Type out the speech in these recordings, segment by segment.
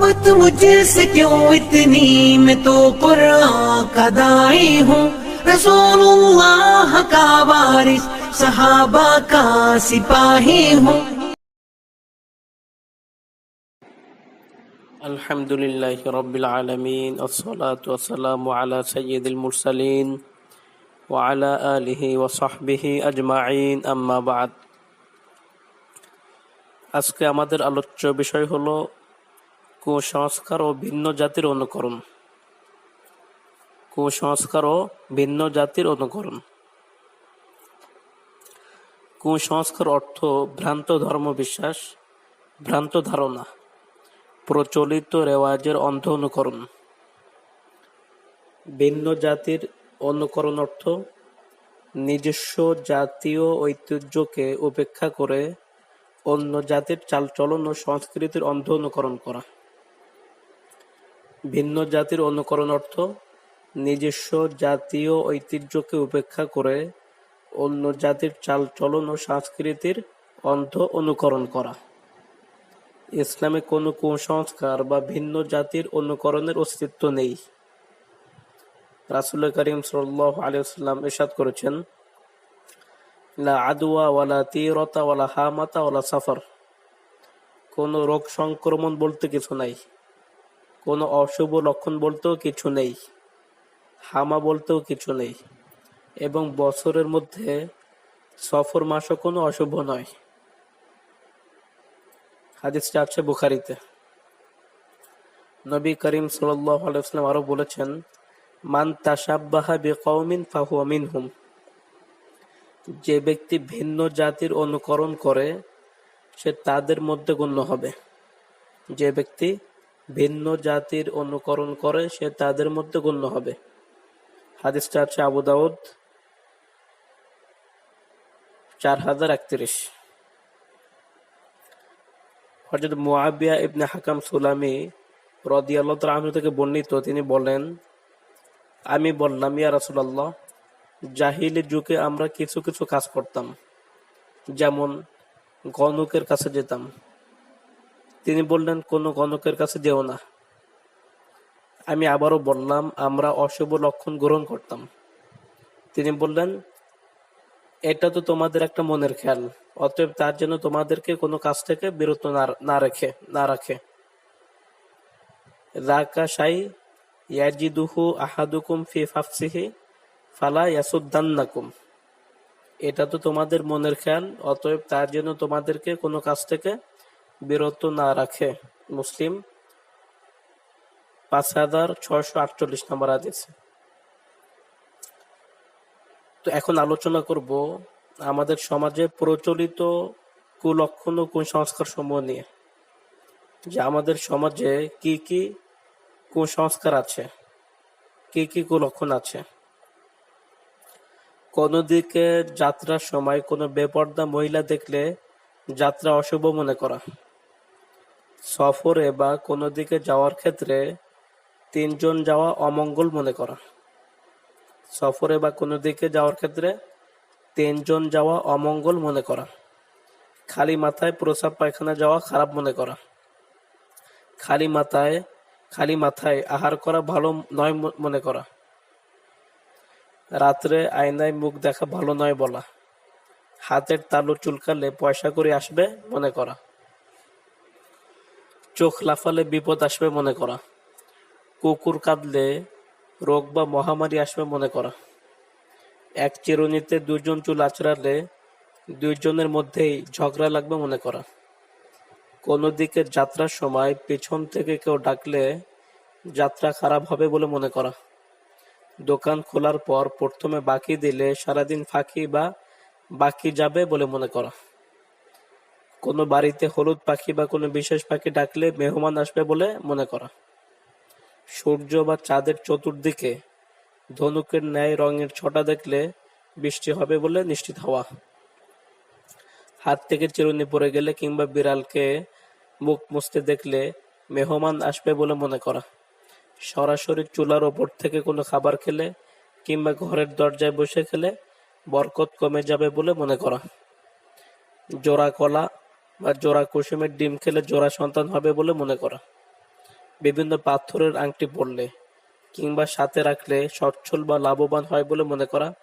मोहब्बत मुझसे क्यों इतनी मैं तो कुरान का दाई हूँ रसूलुल्लाह का वारिस सहाबा का सिपाही हूँ الحمد لله رب العالمين الصلاة والسلام على سيد المرسلين وعلى آله وصحبه أجمعين أما بعد আজকে আমাদের আলোচ্য বিষয় হলো কুসংস্কার ও ভিন্ন জাতির অনুকরণ। কুসংস্কার ও ভিন্ন জাতির অনুকরণ। কুসংস্কার অর্থ ভ্রান্ত ধর্ম বিশ্বাস, ভ্রান্ত ধারণা, প্রচলিত রেওয়াজের অন্ধ অনুকরণ। ভিন্ন জাতির অনুকরণ অর্থ নিজস্ব জাতীয় ঐতিহ্যকে উপেক্ষা করে অন্য জাতির চালচলন ও সংস্কৃতির অন্ধ অনুকরণ করা। ভিন্ন জাতির অনুকরণ অর্থ নিজস্ব জাতীয় ঐতিহ্যকে উপেক্ষা করে অন্য জাতির চালচলন ও সংস্কৃতির অন্ধ অনুকরণ করা। ইসলামে কোনো কুসংস্কার বা ভিন্ন জাতির অনুকরণের অস্তিত্ব নেই। রাসুল করিম সাল্লাহ আলিয়াল্লাম ইরশাদ করেছেন, লা আদুয়া ওয়ালা তীরতা ওয়ালা হামাতা ওয়ালা সাফার। কোনো রোগ সংক্রমণ বলতে কিছু নাই। কোনো অশুভ লক্ষণ বলতেও কিছু নেই, হামা বলতেও কিছু নেই এবং বছরের মধ্যে সফর মাসও কোনো অশুভ নয়। হাদিসটা আছে বুখারিতে। নবী করিম ওয়াসাল্লাম আরও বলেছেন, মান তাশাব্বাহা বিকওমিন ফাহুয়া মিনহুম। যে ব্যক্তি ভিন্ন জাতির অনুকরণ করে, সে তাদের মধ্যে গণ্য হবে। যে ব্যক্তি ভিন্ন জাতির অনুকরণ করে সে তাদের মধ্যে গণ্য হবে। হাদিসটা আছে আবু দাউদ, চার হাজার একত্রিশ। হজরত মুআবিয়া ইবনে হাকাম সুলামি রদিয়াল্লাহ তাআলা থেকে বর্ণিত, তিনি বলেন, আমি বললাম, ইয়া রাসূলুল্লাহ, জাহিলি যুগে আমরা কিছু কিছু কাজ করতাম। যেমন গণকের কাছে যেতাম। তিনি বললেন, কোনো গণকের কাছে যেও না। আমি আবারও বললাম, আমরা অশুভ লক্ষণ গ্রহণ করতাম। তিনি বললেন, এটা তো তোমাদের একটা মনের খেয়াল, অতএব তার জন্য তোমাদেরকে কোনো কাজ থেকে বিরত না- রেখে, না রাখে। রাকা সাই ইয়াজিদুহু আহাদুকুম ফি ফাফসিহি ফালা ইয়াসুদ্দান্নাকুম। এটা তো তোমাদের মনের খেয়াল, অতএব তার জন্য তোমাদেরকে কোনো কাজ থেকে বিরত না রাখে মুসলিম। পাঁচ হাজার ছয়শো আটচল্লিশ নম্বর আদেশ তো এখন আলোচনা করব আমাদের সমাজে প্রচলিত কুলক্ষণ ও কুসংস্কার সমূহ নিয়ে। যে আমাদের সমাজে কি কি কুসংস্কার আছে, কি কি কুলক্ষণ আছে। কোনো দিকে যাত্রার সময় কোনো বেপর্দা মহিলা দেখলে যাত্রা অশুভ মনে করা। সফরে বা কোনো দিকে যাওয়ার ক্ষেত্রে তিনজন যাওয়া অমঙ্গল মনে করা। সফরে বা কোনো দিকে যাওয়ার ক্ষেত্রে তিনজন যাওয়া অমঙ্গল মনে করা। খালি মাথায় প্রসাব পায়খানা যাওয়া খারাপ মনে করা। খালি মাথায় খালি মাথায় আহার করা ভালো নয় মনে করা। রাত্রে আয়নায় মুখ দেখা ভালো নয় বলা। হাতের তালু চুলকালে পয়সা করে আসবে মনে করা। চোখ লাফালে বিপদ আসবে মনে করা। কুকুর কাঁদলে রোগ বা মহামারী আসবে মনে করা। এক চিরুনিতে দুজন চুল আঁচড়ালে দুইজনের মধ্যেই ঝগড়া লাগবে মনে করা। কোনো দিকে যাত্রার সময় পেছন থেকে কেউ ডাকলে যাত্রা খারাপ হবে বলে মনে করা। দোকান খোলার পর প্রথমে বাকি দিলে সারাদিন ফাঁকি বা বাকি যাবে বলে মনে করা। কোনো বাড়িতে হলুদ পাখি বা কোনো বিশেষ পাখি ডাকলে মেহমান আসবে বলে মনে করা। সূর্য বা চাঁদের চতুর্দিকে ধনুকের ন্যায় রঙের ছটা দেখলে বৃষ্টি হবে বলে নিশ্চিত হওয়া। হাত থেকে চিরুনি পড়ে গেলে কিংবা বিড়ালকে মুখ মুছতে দেখলে মেহমান আসবে বলে মনে করা। সরাসরি চুলার ওপর থেকে কোনো খাবার খেলে কিংবা ঘরের দরজায় বসে খেলে বরকত কমে যাবে বলে মনে করা। জোড়া কলা বা জোড়া কুসুমের ডিম খেলে জোড়া সন্তান হবে বলে মনে করা। বিভিন্ন পাথরের আংটি পরলে কিংবা সাথে রাখলে সচ্ছল বা লাভবান হয় বলে মনে করা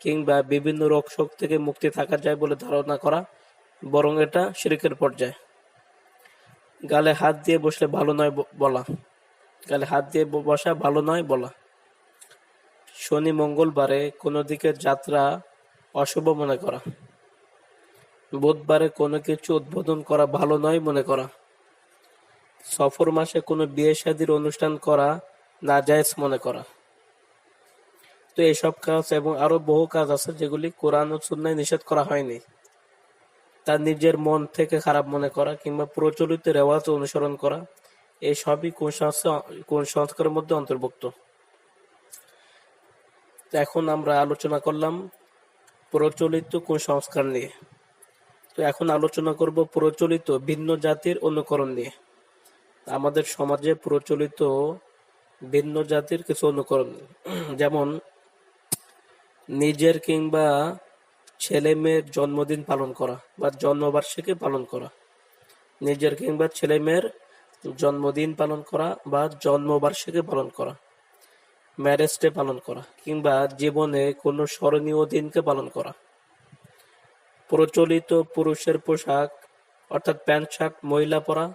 কিংবা বিভিন্ন রোগ শোক থেকে মুক্তি থাকা যায় বলে ধারণা করা, বরং এটা শিরকের পর্যায়ে। গালে হাত দিয়ে বসলে ভালো নয় বলা। গালে হাত দিয়ে বসা ভালো নয় বলা। শনি মঙ্গলবারে কোনো দিকে যাত্রা অশুভ মনে করা। বুধবারে কোনো কিছু উদ্বোধন করা ভালো নয় মনে করা। সফর মাসে কোনো বিয়ে শাদির অনুষ্ঠান করা নাজায়েজ মনে করা। তো এইসব কাজ এবং আরও বহু কাজ আছে যেগুলি কোরআন ও সুন্নায় নিষেধ করা হয়নি। তার নিজের মন থেকে খারাপ মনে করা কিংবা প্রচলিত রেওয়াজ অনুসরণ করা এই সবই কুসংস্কার কুসংস্কারের মধ্যে অন্তর্ভুক্ত। এখন আমরা আলোচনা করলাম প্রচলিত কুসংস্কার নিয়ে। তো এখন আলোচনা করব প্রচলিত ভিন্ন জাতির অনুকরণ নিয়ে। আমাদের সমাজে প্রচলিত ভিন্ন জাতির কিছু অনুকরণ যেমন, নিজের কিংবা ছেলে মেয়ের জন্মদিন পালন করা বা জন্মবার্ষিকী পালন করা। নিজের কিংবা ছেলে মেয়ের জন্মদিন পালন করা বা জন্মবার্ষিকী পালন করা। ম্যারেজ ডে পালন করা কিংবা জীবনে কোনো স্মরণীয় দিনকে পালন করা। প্রচলিত পুরুষের পোশাক, অর্থাৎ প্যান্ট, শার্ট, মহিলা পরা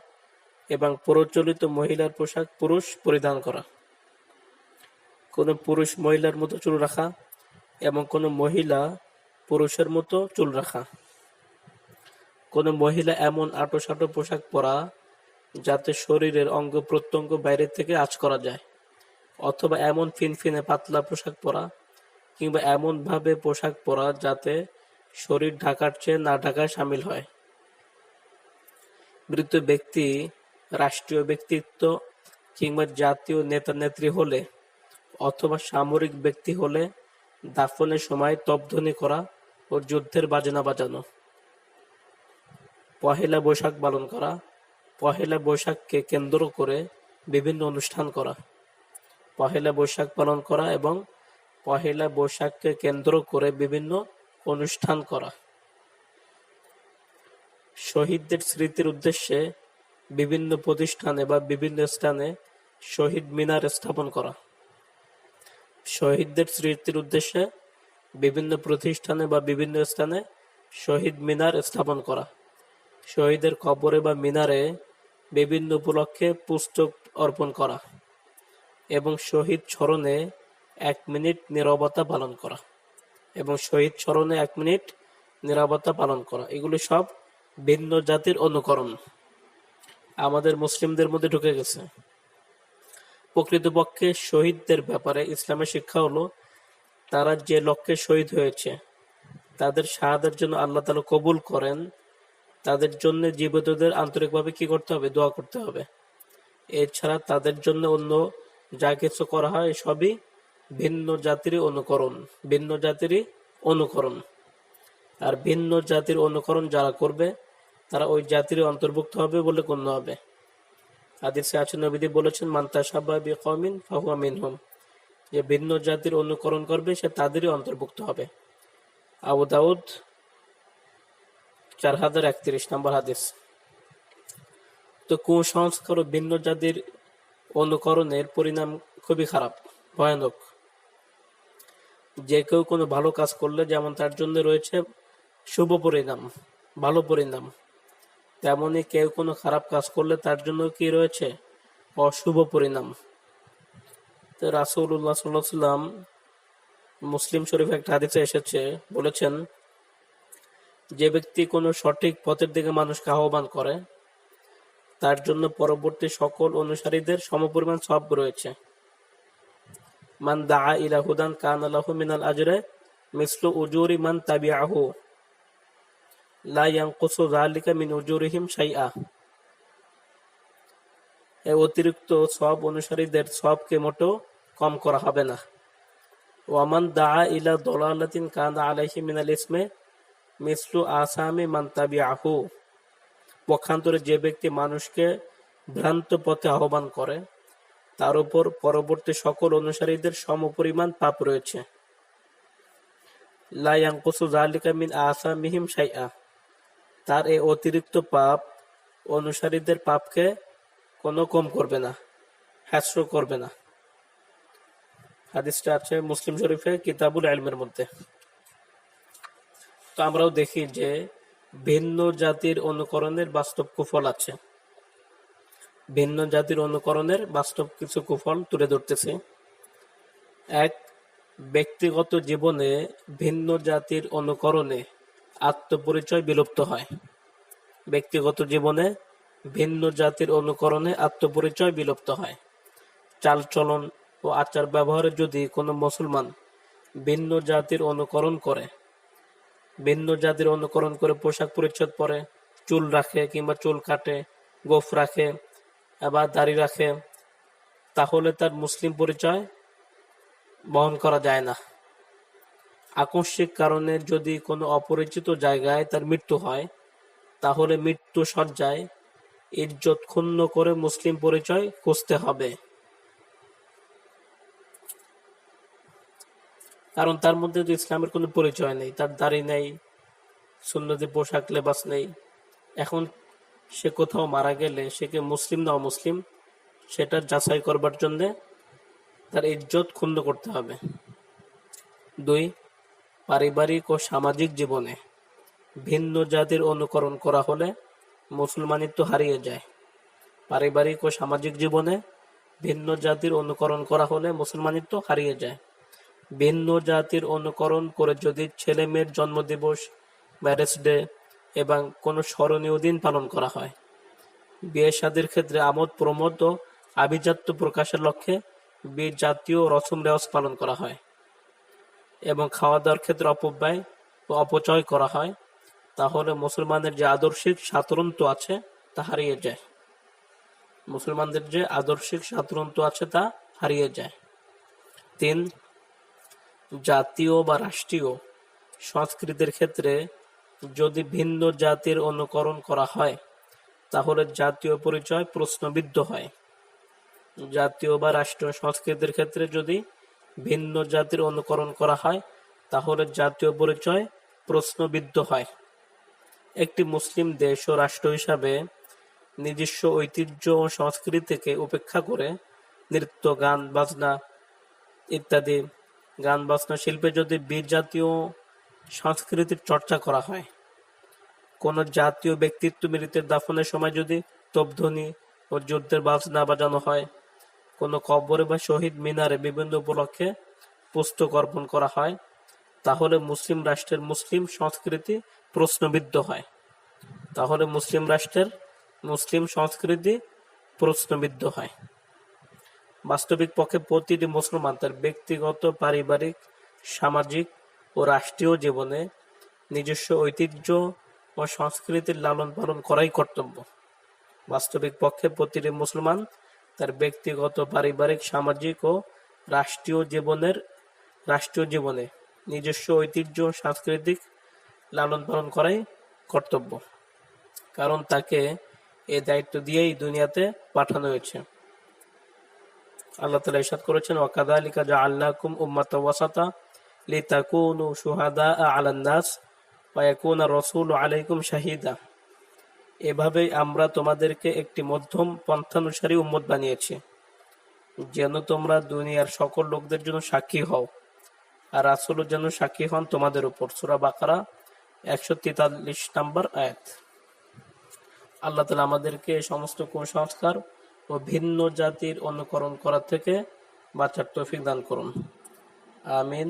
এবং প্রচলিত মহিলার পোশাক পুরুষ পরিধান করা। কোনো পুরুষ মহিলার মতো চুল রাখা এবং কোনো মহিলা পুরুষের মতো চুল রাখা। কোনো মহিলা এমন আটো সাটো পোশাক পরা যাতে শরীরের অঙ্গ প্রত্যঙ্গ বাইরে থেকে আঁচ করা যায়, অথবা এমন ফিনফিনে পাতলা পোশাক পরা কিংবা এমন ভাবে পোশাক পরা যাতে শরীর ঢাকার চেয়ে না ঢাকায় সামিল হয়। মৃত ব্যক্তি রাষ্ট্রীয় ব্যক্তিত্ব কিংবা জাতীয় নেতা নেত্রী হলে অথবা সামরিক ব্যক্তি হলে দাফনের সময় তপধ্বনি করা ও যুদ্ধের বাজনা বাজানো। পহেলা বৈশাখ পালন করা, পহেলা বৈশাখকে কেন্দ্র করে বিভিন্ন অনুষ্ঠান করা, পহেলা বৈশাখ পালন করা এবং পহেলা বৈশাখকে কেন্দ্র করে বিভিন্ন অনুষ্ঠান করা। শহীদদের স্মৃতির উদ্দেশ্যে বিভিন্ন প্রতিষ্ঠানে বা বিভিন্ন স্থানে শহীদ মিনার স্থাপন করা। শহীদদের স্মৃতির উদ্দেশ্যে বিভিন্ন প্রতিষ্ঠানে বা বিভিন্ন স্থানে শহীদ মিনার স্থাপন করা। শহীদের কবরে বা মিনারে বিভিন্ন উপলক্ষে পুস্তক অর্পণ করা এবং শহীদ স্মরণে এক মিনিট নীরবতা পালন করা। এবং শহীদ স্মরণে এক মিনিট নিরাপত্তা পালন করা। এগুলি সব ভিন্ন জাতির অনুকরণ। আমাদের মুসলিমদের মধ্যে ঢুকে গেছে। প্রকৃতপক্ষে শহীদদের ব্যাপারে ইসলামের শিক্ষা হলো, তারা যে লক্ষ্যে শহীদ হয়েছে, তাদের শাহাদের জন্য আল্লাহ তালা কবুল করেন। তাদের জন্য জীবিতদের আন্তরিকভাবে কি করতে হবে? দোয়া করতে হবে। এছাড়া তাদের জন্য অন্য যা কিছু করা হয় সবই ভিন্ন জাতির অনুকরণ, ভিন্ন জাতিরই অনুকরণ। আর ভিন্ন জাতির অনুকরণ যারা করবে, তারা ওই জাতির অন্তর্ভুক্ত হবে বলে গণ্য হবে। হাদিসে আছে বলেছেন মান্তা সাব্বা বি কমিন ফাহুয়া মিনহুম। যে ভিন্ন জাতির অনুকরণ করবে, সে তাদেরই অন্তর্ভুক্ত হবে। আবু দাউদ, চার হাজার একত্রিশ নম্বর হাদিস। তো কুসংস্কার ভিন্ন জাতির অনুকরণের পরিণাম খুবই খারাপ, ভয়ানক। যে কেউ কোনো ভালো কাজ করলে যেমন তার জন্য রয়েছে শুভ পরিণাম, ভালো পরিণাম। তেমনি কেউ কোনো খারাপ কাজ করলে তার জন্য কি রয়েছে? অশুভ পরিণাম। তো আলাইহি সাল্লাম মুসলিম শরীফ একটা হাদিসে এসেছে, বলেছেন, যে ব্যক্তি কোনো সঠিক পথের দিকে মানুষকে আহ্বান করে, তার জন্য পরবর্তী সকল অনুসারীদের সমপরিমাণ সব রয়েছে। মান দা ইলা হুদান কান আলাহু মিনাল আজরে মিসলু উজুরি মান তাবিআহু লা ইয়ানকুসু যালিকা মিন উজুরিহিম শাইআ এ অতিরিক্ত সব অনুসারীদের সবকে মোটেও কম করা হবে না। ওয়ামান দা ইলা দলালাতিন কান আলাইহি মিনাল ইসমে, মিসলু আসামি মান তাবিআহু। পক্ষান্তরে যে ব্যক্তি মানুষকে ভ্রান্ত পথে আহ্বান করে তার উপর পরবর্তী সকল অনুসারীদের সমপরিমাণ পাপ রয়েছে। তার এই অতিরিক্ত পাপ অনুসারীদের পাপকে কোনো কম করবে না হ্যাস্র করবে না। হাদিসটা আছে মুসলিম শরীফে কিতাবুল আলমের মধ্যে। তো আমরাও দেখি যে ভিন্ন জাতির অনুকরণের বাস্তব কুফল আছে। ভিন্ন জাতির অনুকরণের বাস্তব কিছু কুফল তুলে ধরতেছে। এক, ব্যক্তিগত জীবনে ভিন্ন জাতির অনুকরণে আত্মপরিচয় বিলুপ্ত হয়। ব্যক্তিগত জীবনে ভিন্ন জাতির অনুকরণে আত্মপরিচয় বিলুপ্ত হয়। চালচলন ও আচার ব্যবহারে যদি কোনো মুসলমান ভিন্ন জাতির অনুকরণ করে, ভিন্ন জাতির অনুকরণ করে পোশাক পরিচ্ছদ পরে, চুল রাখে কিংবা চুল কাটে, গোফ রাখে আবার দাড়ি রাখে, তাহলে তার মুসলিম পরিচয় বহন করা যায় না। আকস্মিক কারণে যদি কোনো অপরিচিত জায়গায় তার মৃত্যু হয়, তাহলে মৃত্যু সজ্জায় ইজ্জত ক্ষুণ্ণ করে মুসলিম পরিচয় খুঁজতে হবে। কারণ তার মধ্যে তো ইসলামের কোনো পরিচয় নেই, তার দাড়ি নেই, সুন্নতি পোশাক, লেবাস নেই। এখন সে কোথাও মারা গেলে, সে কি মুসলিম না অমুসলিম, সেটা যাচাই করবার জন্য তার ইজ্জত ক্ষুণ্ণ করতে হবে। দুই, পারিবারিক ও সামাজিক জীবনে ভিন্ন জাতির অনুকরণ করা হলে মুসলমানিত্ব হারিয়ে যায়। পারিবারিক ও সামাজিক জীবনে ভিন্ন জাতির অনুকরণ করা হলে মুসলমানিত্ব হারিয়ে যায়। ভিন্ন জাতির অনুকরণ করে যদি ছেলে মেয়ের জন্মদিবস, ম্যারেজ ডে এবং কোনো স্মরণীয় দিন পালন করা হয়। বিয়ে শাদীর ক্ষেত্রে আমোদ প্রমোদ ও আভিজাত্য প্রকাশের লক্ষ্যে বিয়ে জাতীয় রসম রেওয়াজ পালন করা হয় এবং খাওয়া দাওয়ার ক্ষেত্রে অপব্যয় ও অপচয় করা হয়। তাহলে মুসলমানের যে আদর্শিক স্বাতন্ত্র্য আছে, তা হারিয়ে যায়। মুসলমানদের যে আদর্শিক স্বাতন্ত্র্য আছে, তা হারিয়ে যায়। তিন, জাতীয় বা রাষ্ট্রীয় সংস্কৃতির ক্ষেত্রে যদি ভিন্ন জাতির অনুকরণ করা হয়, তাহলে জাতীয় পরিচয় প্রশ্নবিদ্ধ হয়। জাতীয় বা রাষ্ট্রীয় সংস্কৃতির ক্ষেত্রে যদি ভিন্ন জাতির অনুকরণ করা হয়, তাহলে জাতীয় পরিচয় প্রশ্নবিদ্ধ হয়। একটি মুসলিম দেশ ও রাষ্ট্র হিসাবে নিজস্ব ঐতিহ্য ও সংস্কৃতিকে উপেক্ষা করে নৃত্য, গান, বাজনা ইত্যাদি গান, বাজনা, শিল্পে যদি বিজাতীয় সংস্কৃতির চর্চা করা হয় কোনো জাতীয় ব্যক্তিত্ব মৃতের দাফনের সময় যদি তবধ্বনি ও যুদ্ধের বাজ না বাজানো হয়, কোনো কবরে বা শহীদ মিনারে বিভিন্ন উপলক্ষে পুস্তক অর্পণ করা হয়, তাহলে মুসলিম রাষ্ট্রের মুসলিম সংস্কৃতি প্রশ্নবিদ্ধ হয়। তাহলে মুসলিম রাষ্ট্রের মুসলিম সংস্কৃতি প্রশ্নবিদ্ধ হয়। বাস্তবিক পক্ষে প্রতিটি মুসলমান তার ব্যক্তিগত, পারিবারিক, সামাজিক ও রাষ্ট্রীয় জীবনে নিজস্ব ঐতিহ্য ও সংস্কৃতির লালন পালন করাই কর্তব্য। বাস্তবিক পক্ষে প্রতিটি মুসলমান তার ব্যক্তিগত, পারিবারিক, সামাজিক ও রাষ্ট্রীয় জীবনের, রাষ্ট্রীয় জীবনে নিজস্ব ঐতিহ্য সাংস্কৃতিক লালন পালন করাই কর্তব্য। কারণ তাকে এ দায়িত্ব দিয়েই দুনিয়াতে পাঠানো হয়েছে। আল্লাহ তালা ইরশাদ করেছেন, ওয়াকাদালিকা জাআলনাকুম উম্মাতাও ওয়াসাতা লিতাকুনু শুহাদা আলান নাস ওয়া ইয়াকুনা রাসূলু আলাইকুম শাহিদা। এভাবেই আমরা তোমাদেরকে একটি মধ্যম পন্থানুসারী উম্মত বানিয়েছি। যেন তোমরা দুনিয়ার সকল লোকদের জন্য সাক্ষী হও আর রাসূলও যেন সাক্ষী হন তোমাদের উপর। সুরা বাকারা, একশো তেতাল্লিশ নাম্বার আয়াত। আল্লাহ তালা আমাদেরকে সমস্ত কুসংস্কার ও ভিন্ন জাতির অনুকরণ করা থেকে বাঁচার তৌফিক দান করুন। আমিন।